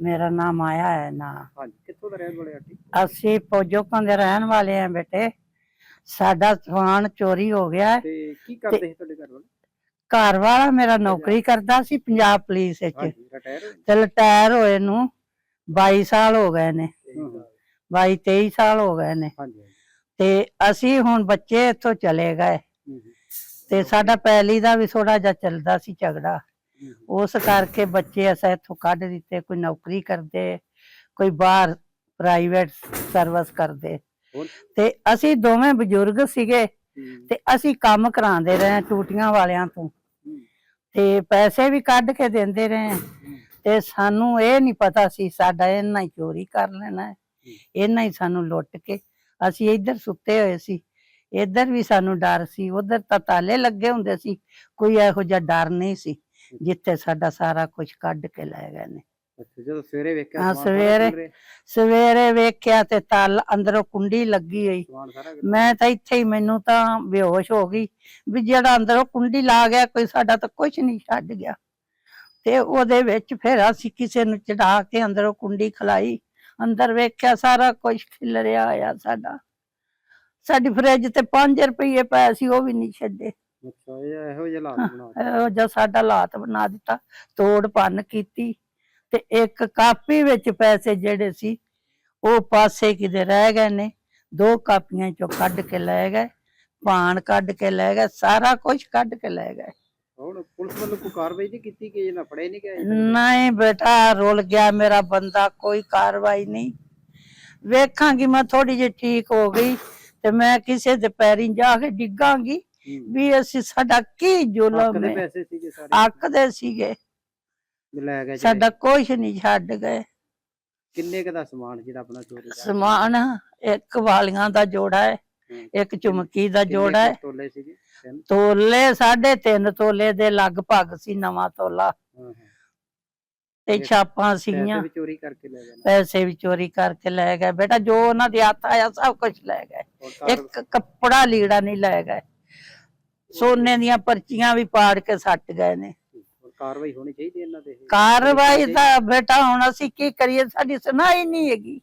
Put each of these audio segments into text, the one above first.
ਮੇਰਾ ਨਾਮ ਆਇਆ ਹੈ ਨਾ। ਹਾਂਜੀ ਕਿੱਥੋਂ ਦਾ ਰਹਿਣ ਵਾਲੇ ਆਂਟੀ ਅਸੀਂ ਪੋਜੋਕਾਂ ਦੇ ਰਹਿਣ ਵਾਲੇ ਆ ਬੇਟੇ। ਸਾਡਾ ਸਮਾਨ ਚੋਰੀ ਹੋ ਗਿਆ ਹੈ। ਤੇ ਕੀ ਕਰਦੇ ਸੀ ਤੁਹਾਡੇ ਘਰ ਵਾਲੇ? ਘਰ ਵਾਲਾ ਮੇਰਾ ਨੌਕਰੀ ਕਰਦਾ ਸੀ ਪੰਜਾਬ ਪੁਲਿਸ ਵਿੱਚ। ਹਾਂਜੀ ਰਿਟਾਇਰ ਹੋਏ ਤੇ ਰਿਟਾਇਰ ਹੋਏ ਨੂੰ 22 ਸਾਲ ਹੋ ਗਏ ਨੇ। ਹੂੰ, 22 23 ਸਾਲ ਹੋ ਗਏ ਨੇ। ਹਾਂਜੀ ਹਾਂਜੀ। ਤੇ ਅਸੀਂ ਹੁਣ ਬੱਚੇ ਇੱਥੋਂ ਚਲੇ ਗਏ। ਹੂੰ, ਹੂੰ, ਤੇ ਸਾਡਾ ਪਹਿਲੀ ਦਾ ਵੀ ਥੋੜਾ ਜਿਹਾ ਚੱਲਦਾ ਸੀ ਝਗੜਾ। ਉਸ ਕਰਕੇ ਬੱਚੇ ਅਸਾਂ ਇੱਥੋਂ ਕੱਢ ਦਿੱਤੇ ਕੋਈ ਨੌਕਰੀ ਕਰਦੇ ਕੋਈ ਬਾਹਰ ਪ੍ਰਾਈਵੇਟ ਸਰਵਿਸ ਕਰਦੇ? ਤੇ ਅਸੀਂ ਦੋਵੇਂ ਬਜ਼ੁਰਗ ਸੀਗੇ ਤੇ ਅਸੀਂ ਕੰਮ ਕਰਾਉਂਦੇ ਰਹੇ ਟੂਟੀਆਂ ਵਾਲਿਆਂ ਤੋਂ। ਤੇ ਪੈਸੇ ਵੀ ਕੱਢ ਕੇ ਦਿੰਦੇ ਰਹੇ ਤੇ ਸਾਨੂੰ ਇਹ ਨਹੀਂ ਪਤਾ ਸੀ ਸਾਡਾ ਇਹਨਾਂ ਹੀ ਚੋਰੀ ਕਰ ਲੈਣਾ ਇਹਨਾਂ ਹੀ ਸਾਨੂੰ ਲੁੱਟ ਕੇ ਅਸੀਂ ਇੱਧਰ ਸੁੱਤੇ ਹੋਏ ਸੀ। ਇੱਧਰ ਵੀ ਸਾਨੂੰ ਡਰ ਸੀ ਉਧਰ ਤਾਂ ਤਾਲੇ ਲੱਗੇ ਹੁੰਦੇ ਸੀ ਕੋਈ ਇਹੋ ਜਿਹਾ ਡਰ ਨਹੀਂ ਸੀ। ਜਿੱਥੇ ਸਾਡਾ ਸਾਰਾ ਕੁਝ ਕੱਢ ਕੇ ਲੈ ਗਏ ਨੇ। ਅੱਛਾ ਜਦੋਂ ਸਵੇਰੇ ਵੇਖਿਆ ਹਾਂ, ਸਮਾਨ ਸਾਰਾ ਸਵੇਰੇ। ਖੁੱਲ੍ਹ ਰਿਹਾ, ਸਵੇਰੇ ਵੇਖਿਆ ਤੇ ਤਾਲ ਅੰਦਰੋਂ ਕੁੰਡੀ ਲੱਗੀ ਹੋਈ। ਸਮਾਨ ਸਾਰਾ ਮੈਂ ਤਾਂ ਇੱਥੇ ਹੀ ਮੈਨੂੰ ਤਾਂ ਬੇਹੋਸ਼ ਹੋ ਗਈ ਵੀ ਜਿਹੜਾ ਅੰਦਰੋਂ ਕੁੰਡੀ ਲਾ ਗਿਆ ਕੋਈ ਸਾਡਾ ਤਾਂ ਕੁਝ ਨਹੀਂ ਛੱਡ ਗਿਆ। ਤੇ ਉਹਦੇ ਵਿੱਚ ਫਿਰ ਅਸੀਂ ਕਿਸੇ ਨੂੰ ਚੜਾ ਕੇ ਅੰਦਰੋਂ ਕੁੰਡੀ ਖਲਾਈ। ਅੰਦਰ ਵੇਖਿਆ ਸਾਰਾ ਕੁਝ ਖਿਲਰਿਆ ਹੋਇਆ ਸਾਡਾ। ਸਾਡੀ ਫਰਿੱਜ ਤੇ 5 ਰੁਪਏ ਪਏ ਸੀ ਉਹ ਵੀ ਨਹੀਂ ਛੱਡੇ। ਅੱਛਾ ਇਹ ਇਹੋ ਜਿਹੇ ਹਾਲਾਤ ਬਣਾ ਦਿੱਤੇ। ਇਹੋ ਜਿਹਾ ਸਾਡਾ ਹਾਲਾਤ ਬਣਾ ਦਿੱਤਾ ਤੋੜ ਭੰਨ ਕੀਤੀ ਤੇ ਇੱਕ ਕਾਪੀ ਵਿੱਚ ਪੈਸੇ ਜਿਹੜੇ ਸੀ ਉਹ ਪਾਸੇ ਕਿਤੇ ਰਹਿ ਗਏ ਨੇ ਦੋ ਕਾਪੀਆਂ ਚੋਂ ਕੱਢ ਕੇ ਲੈ ਗਏ ਪਾਣ ਕੱਢ ਕੇ ਲੈ ਗਏ ਸਾਰਾ ਕੁਝ ਕੱਢ ਕੇ ਲੈ ਗਏ ਹੁਣ ਪੁਲਿਸ ਵੱਲੋਂ ਕੋਈ ਕਾਰਵਾਈ ਨਹੀਂ ਕੀਤੀ ਕਿ ਇਹਨਾਂ ਫੜੇ ਨਹੀਂ ਗਏ ਨਹੀਂ ਬੇਟਾ ਰੁਲ ਗਿਆ ਮੇਰਾ ਬੰਦਾ ਕੋਈ ਕਾਰਵਾਈ ਨਹੀਂ ਵੇਖਾਂਗੀ ਮੈਂ ਥੋੜੀ ਜਿਹੀ ਠੀਕ ਹੋ ਗਈ ਤੇ ਮੈਂ ਕਿਸੇ ਦੇ ਪੈਰੀਂ ਜਾ ਕੇ ਡਿੱਗਾਂਗੀ। ਵੀ ਅਸੀਂ ਸਾਡਾ ਕੀ ਜ਼ੁਲਮ ਹੈ? ਪੈਸੇ ਸੀਗੇ ਸਾਰੇ। ਸੀਗੇ। ਵੀ ਲੈ ਗਏ ਜਿਹੜੇ। ਸਾਡਾ ਕੁਛ ਨਹੀਂ ਛੱਡ ਗਏ। ਕਿੰਨੇ ਕ ਦਾ ਸਮਾਨ ਜਿਹੜਾ ਆਪਣਾ ਚੋਰੀ ਦਾ? ਸਮਾਨ ਇੱਕ ਵਾਲੀਆਂ ਦਾ ਜੋੜਾ ਹੈ। ਇੱਕ ਚੁਮਕੀ ਦਾ ਜੋੜਾ ਹੈ। ਤੋਲੇ ਸੀਗੇ? ਤਿੰਨ? ਤੋਲੇ ਸਾਢੇ ਤਿੰਨ ਤੋਲੇ ਦੇ ਲਗਭਗ ਸੀ ਨਵਾਂ ਤੋਲਾ। ਹਾਂ ਹਾਂ। ਤੇ ਛਾਪਾਂ ਪੈਸੇ ਸੀਗੀਆਂ। ਵੀ ਚੋਰੀ ਕਰਕੇ ਲੈ ਗਏ ਨਾ। ਪੈਸੇ ਵੀ ਚੋਰੀ ਕਰਕੇ ਲੈ ਗਏ। ਬੇਟਾ ਜੋ ਉਹਨਾਂ ਦੇ ਹੱਥ ਆਇਆ ਸਭ ਕੁਝ ਲੈ ਗਏ। ਇੱਕ ਕੱਪੜਾ ਲੀੜਾ ਨਹੀਂ ਲੈ ਗਏ। ਸੋਨੇ ਦੀਆਂ ਪਰਚੀਆਂ ਵੀ ਪਾੜ ਕੇ ਸੱਟ ਗਏ ਨੇ। ਕਾਰਵਾਈ ਹੋਣੀ ਚਾਹੀਦੀ ਇਹਨਾਂ ਤੇ। ਕਾਰਵਾਈ ਤਾਂ ਬੇਟਾ ਹੁਣ ਅਸੀਂ ਕੀ ਕਰੀਏ? ਸਾਡੀ ਸੁਣਾਈ ਨਹੀਂ ਹੈਗੀ।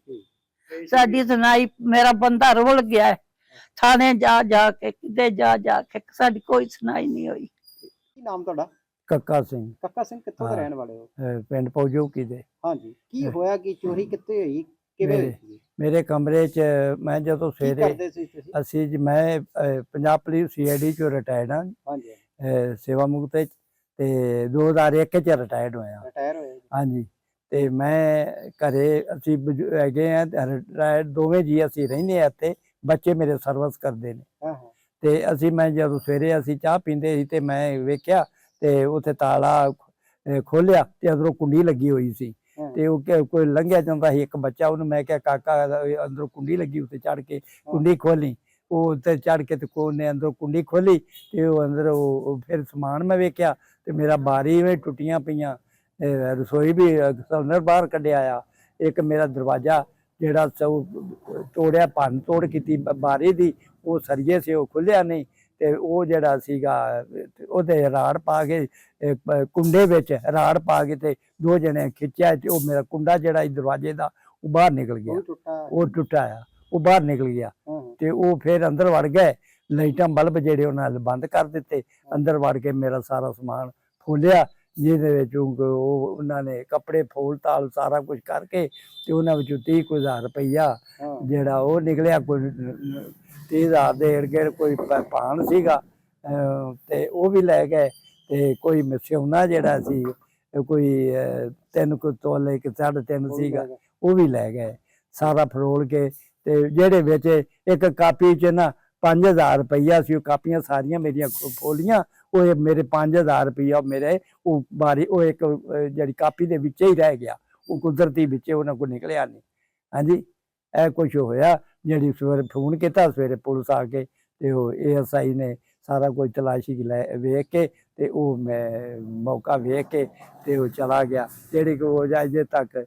ਸਾਡੀ ਸੁਣਾਈ ਮੇਰਾ ਬੰਦਾ ਰੁਲ ਗਿਆ ਹੈ। ਥਾਣੇ ਜਾ ਜਾ ਕੇ ਕਿਤੇ ਜਾ ਜਾ ਕੇ ਸਾਡੀ ਕੋਈ ਸੁਣਾਈ ਨਹੀਂ ਹੋਈ। ਕੀ ਨਾਮ ਤੁਹਾਡਾ? ਕੱਕਾ ਸਿੰਘ। ਕੱਕਾ ਸਿੰਘ ਕਿੱਥੋਂ ਦੇ। ਰਹਿਣ ਵਾਲੇ ਹੋ? ਪਿੰਡ ਪੌਜੋਕੀ ਦੇ। ਹਾਂਜੀ। ਕੀ। ਹੋਇਆ ਕਿ ਚੋਰੀ ਕਿੱਥੇ ਹੋਈ? ਕਿਵੇਂ ਹੋਈ ਮੇਰੇ- ਸੀ? ਮੇਰੇ ਕਮਰੇ 'ਚ ਮੈਂ ਜਦੋਂ ਕੀ ਸਵੇਰੇ ਕਰਦੇ ਸੀ ਤੁਸੀਂ ਅਸੀਂ ਜੀ ਮੈਂ ਅਹ, ਪੰਜਾਬ ਪੁਲਿਸ ਸੀਆਈਡੀ ਚੋਂ ਰਿਟਾਇਰਡ ਹਾਂ ਹਾਂਜੀ ਅਹ, ਸੇਵਾ ਮੁਕਤ ਤੇ 2001 ਚ ਰਿਟਾਇਰਡ ਹੋਇਆ ਰਿਟਾਇਰ ਹੋਏ ਜੀ। ਹਾਂਜੀ ਤੇ ਮੈਂ ਘਰੇ ਅਸੀਂ ਬਜ਼ੁ- ਹੈਗੇ ਆ ਰਿਟਾਇਰਡ ਦੋਵੇਂ ਜੀ ਅਸੀਂ ਰਹਿੰਦੇ ਆ ਇੱਥੇ ਬੱਚੇ ਮੇਰੇ ਸਰਵਿਸ ਕਰਦੇ ਨੇ ਹਾਂ ਹਾਂ ਤੇ ਅਸੀਂ ਮੈਂ ਜਦੋਂ ਸਵੇਰੇ ਅਸੀਂ ਚਾਹ ਪੀਂਦੇ ਸੀ ਤੇ ਮੈਂ ਵੇਖਿਆ ਤੇ ਉੱਥੇ ਤਾਲਾ ਖੋਲਿਆ ਤੇ ਅੰਦਰੋਂ ਕੁੰਡੀ ਲੱਗੀ ਹੋਈ ਸੀ। ਤੇ ਉਹ ਕੋਈ ਲੰਘਿਆ ਜਾਂਦਾ ਸੀ ਇੱਕ ਬੱਚਾ ਉਹਨੂੰ ਮੈਂ ਕਿਹਾ ਕਾਕਾ ਅੰਦਰੋਂ ਕੁੰਡੀ ਲੱਗੀ ਉੱਤੇ ਚੜ ਕੇ ਕੁੰਡੀ ਖੋਲੀ। ਉਹ ਉੱਤੇ ਚੜ ਕੇ ਤੇ ਕੋਨੇ ਅੰਦਰੋਂ ਕੁੰਡੀ ਖੋਲੀ ਤੇ ਉਹ ਅੰਦਰ ਉਹ ਫਿਰ ਸਮਾਨ ਮੈਂ ਵੇਖਿਆ ਤੇ ਮੇਰਾ ਬਾਰੀ ਵਿੱਚ ਟੁੱਟੀਆਂ ਪਈਆਂ। ਰਸੋਈ ਵੀ ਸਿਲੰਡਰ ਬਾਹਰ ਕੱਢਿਆ ਆ। ਇੱਕ ਮੇਰਾ ਦਰਵਾਜ਼ਾ ਜਿਹੜਾ ਤੋੜਿਆ ਭੰਨ ਤੋੜ ਕੀਤੀ ਬਾਰੀ ਦੀ ਉਹ ਸਰੀਏ ਸੀ ਉਹ ਖੁੱਲਿਆ ਨਹੀਂ। ਤੇ ਉਹ ਜਿਹੜਾ ਸੀਗਾ ਉਹਦੇ ਰਾੜ ਪਾ ਕੇ ਕੁੰਡੇ ਵਿੱਚ ਰਾੜ ਪਾ ਕੇ ਤੇ ਦੋ ਜਣੇ ਖਿੱਚਿਆ ਤੇ ਉਹ ਮੇਰਾ ਕੁੰਡਾ ਜਿਹੜਾ ਦਰਵਾਜ਼ੇ ਦਾ ਉਹ ਬਾਹਰ ਨਿਕਲ ਗਿਆ। ਉਹ ਟੁੱਟਾ ਆ ਉਹ ਬਾਹਰ ਨਿਕਲ ਗਿਆ। ਤੇ ਉਹ ਫਿਰ ਅੰਦਰ ਵੜ ਗਏ ਲਾਈਟਾਂ ਬਲਬ ਜਿਹੜੇ ਉਹਨਾਂ ਨੇ ਬੰਦ ਕਰ ਦਿੱਤੇ ਅੰਦਰ ਵੜ ਕੇ ਮੇਰਾ ਸਾਰਾ ਸਮਾਨ ਫੋਲਿਆ ਜਿਹਦੇ ਵਿੱਚ ਉਹ ਉਹ ਉਹਨਾਂ ਨੇ ਕੱਪੜੇ ਫੋਲ ਤਾਲ ਸਾਰਾ ਕੁਝ ਕਰਕੇ ਤੇ ਉਹਨਾਂ ਵਿੱਚੋਂ 30 ਕੁ ਹਜ਼ਾਰ ਰੁਪਈਆ ਹਾਂ। ਜਿਹੜਾ ਉਹ ਨਿਕਲਿਆ ਕੋਈ 30000 ਦੇ ਇਰਗੇ ਕੋਈ ਪ- ਭਾਣ ਸੀਗਾ ਤੇ ਉਹ ਵੀ ਲੈ ਗਏ ਤੇ ਕੋਈ ਮਿਸਿਉਨਾ ਜਿਹੜਾ ਸੀ ਕੋਈ ਤਿੰਨ ਕੁ ਤੋਲੇ ਕਿ ਸਾਢੇ ਤਿੰਨ ਸੀਗਾ। ਉਹ ਵੀ ਲੈ ਗਏ ਸਾਰਾ ਫਰੋਲ ਕੇ ਤੇ ਜਿਹੜੇ ਵਿੱਚ ਇੱਕ ਕਾਪੀ 'ਚ ਨਾ 5000 ਰੁਪਈਆ ਸੀ ਉਹ ਕਾਪੀਆਂ ਸਾਰੀਆਂ ਮੇਰੀਆਂ ਖੋਲੀਆਂ ਉਹ ਮੇਰੇ 5000 ਰੁਪਈਆ ਮੇਰੇ ਉਹ ਬਾਰੀ ਉਹ ਇੱਕ ਜਿਹੜੀ ਕਾਪੀ ਦੇ ਵਿੱਚ ਹੀ ਰਹਿ ਗਿਆ ਉਹ ਕੁਦਰਤੀ ਵਿੱਚ ਉਹਨਾਂ ਕੋਲ ਨਿਕਲਿਆ ਨਹੀਂ ਹਾਂਜੀ ਇਹ ਕੁਝ ਹੋਇਆ ਜਿਹੜੀ ਸਵੇਰੇ ਫੋਨ ਕੀਤਾ ਸਵੇਰੇ ਪੁਲਿਸ ਆ ਕੇ ਤੇ ਉਹ ਏਐਸਆਈ ਨੇ ਸਾਰਾ ਕੁਝ ਤਲਾਸ਼ੀ ਲੈ ਵੇਖ ਕੇ ਤੇ ਉਹ ਮੈਂ ਮੌਕਾ ਵੇਖ ਕੇ ਤੇ ਉਹ ਚਲਾ ਗਿਆ। ਜਿਹੜੀ ਕੋ ਹੋ ਜਾਏ ਜੇ ਤੱਕ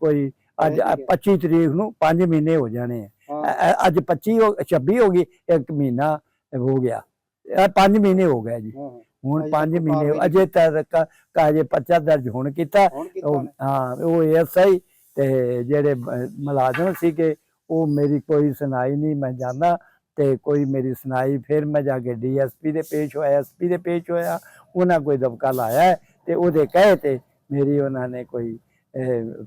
ਕੋਈ ਅੱਜ ਠੀਕ ਹੈ। 25 ਤਰੀਕ ਨੂੰ 5 ਮਹੀਨੇ ਹੋ ਜਾਣੇ ਆ। ਅੱਜ 25 ਹੋ 26 ਹੋ ਗਈ ਇੱਕ ਮਹੀਨਾ ਹੋ ਗਿਆ। ਇਹ 5 ਮਹੀਨੇ ਹੋ ਗਏ ਜੀ। ਹੁਣ ਅਜੇ 5 ਤੱਕ ਮਹੀਨੇ ਅਜੇ ਤੱਕ ਕਾਜੇ ਪਰਚਾ ਦਰਜ ਹੁਣ ਕੀਤਾ। ਹਾਂ ਉਹ ਐਸਆਈ ਤੇ ਜਿਹੜੇ ਮੁਲਾਜ਼ਮ ਸੀਗੇ, ਉਹ ਮੇਰੀ ਕੋਈ ਸੁਣਾਈ ਨਹੀਂ, ਮੈਂ ਜਾਂਦਾ ਤੇ ਕੋਈ ਮੇਰੀ ਸੁਣਾਈ, ਫਿਰ ਮੈਂ ਜਾ ਕੇ ਡੀਐਸਪੀ ਦੇ ਪੇਸ਼ ਹੋਇਆ ਐਸਪੀ ਦੇ ਪੇਸ਼ ਹੋਇਆ, ਉਹਨਾਂ ਕੋਈ ਦਬਕਾ ਲਾਇਆ ਹੈ ਤੇ ਉਹਦੇ ਕਹੇ ਤੇ ਮੇਰੀ ਉਹਨਾਂ ਨੇ ਕੋਈ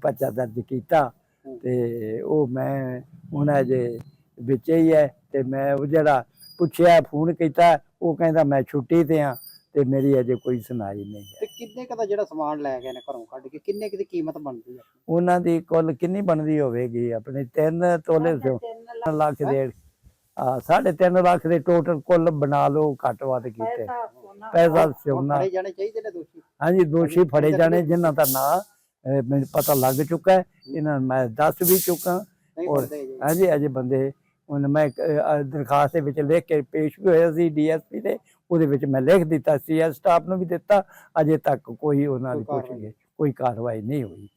ਪਰਚਾ ਦਰਜ ਕੀਤਾ ਤੇ ਉਹ ਮੈਂ ਉਹਨਾਂ ਦੇ ਵਿੱਚ ਹੀ ਹੈ ਤੇ ਮੈਂ ਉਹ ਜਿਹੜਾ ਪੁੱਛਿਆ, ਫੋਨ ਕੀਤਾ, ਉਹ ਕਹਿੰਦਾ ਮੈਂ ਛੁੱਟੀ ਤੇ ਆ ਤੇ ਮੇਰੀ ਅਜੇ ਕੋਈ ਸੁਣਾਈ ਨਹੀਂ ਹੈ। ਤੇ ਕਿੰਨੇ ਕੁ ਦਾ ਜਿਹੜਾ ਸਮਾਨ ਲੈ ਗਏ ਨੇ ਘਰੋਂ ਕੱਢ ਕੇ ਕਿੰਨੇ ਕੁ ਦੀ ਕੀਮਤ ਬਣਦੀ ਹੈ? ਉਹਨਾਂ ਦੀ ਕੁੱਲ ਕਿੰਨੀ ਬਣਦੀ ਹੋਵੇਗੀ? ਆਪਣੇ 3 ਤੋਲੇ ਸੋ ਲੱਖ। ਦੇ ਆ 3.5 ਲੱਖ ਦੇ ਟੋਟਲ ਕੁੱਲ ਬਣਾ ਲਓ ਘੱਟ ਵੱਧ ਕੀਤੇ। ਪੈਸਾ ਸੋਨਾ ਫੜੇ ਜਾਣੇ ਚਾਹੀਦੇ ਨੇ ਦੋਸ਼ੀ? ਹਾਂਜੀ ਦੋਸ਼ੀ ਫੜੇ ਜਾਣੇ ਜਿਨ੍ਹਾਂ ਦਾ ਨਾਂ ਮੈਨੂੰ ਪਤਾ ਲੱਗ ਚੁੱਕਾ ਹੈ। ਇਹਨਾਂ ਨੂੰ ਮੈਂ ਦੱਸ ਵੀ ਚੁੱਕਾ। ਔਰ- ਹਾਂਜੀ ਅਜੇ ਬੰਦੇ ਹੁਣ ਮੈਂ ਦਰਖਾਸਤ ਦੇ ਵਿੱਚ ਲਿਖ ਕੇ ਪੇਸ਼ ਵੀ ਹੋਇਆ ਸੀ ਡੀਐਸਪੀ ਦੇ। ਉਹਦੇ ਵਿੱਚ ਮੈਂ ਲਿਖ ਦਿੱਤਾ ਸੀ ਸਟਾਫ ਨੂੰ ਵੀ ਦਿੱਤਾ ਅਜੇ ਤੱਕ ਕੋਈ ਉਹਨਾਂ ਦੀ ਕੋਈ ਪੁੱਛ ਕੋਈ ਕਾਰਵਾਈ ਨਹੀਂ ਹੋਈ।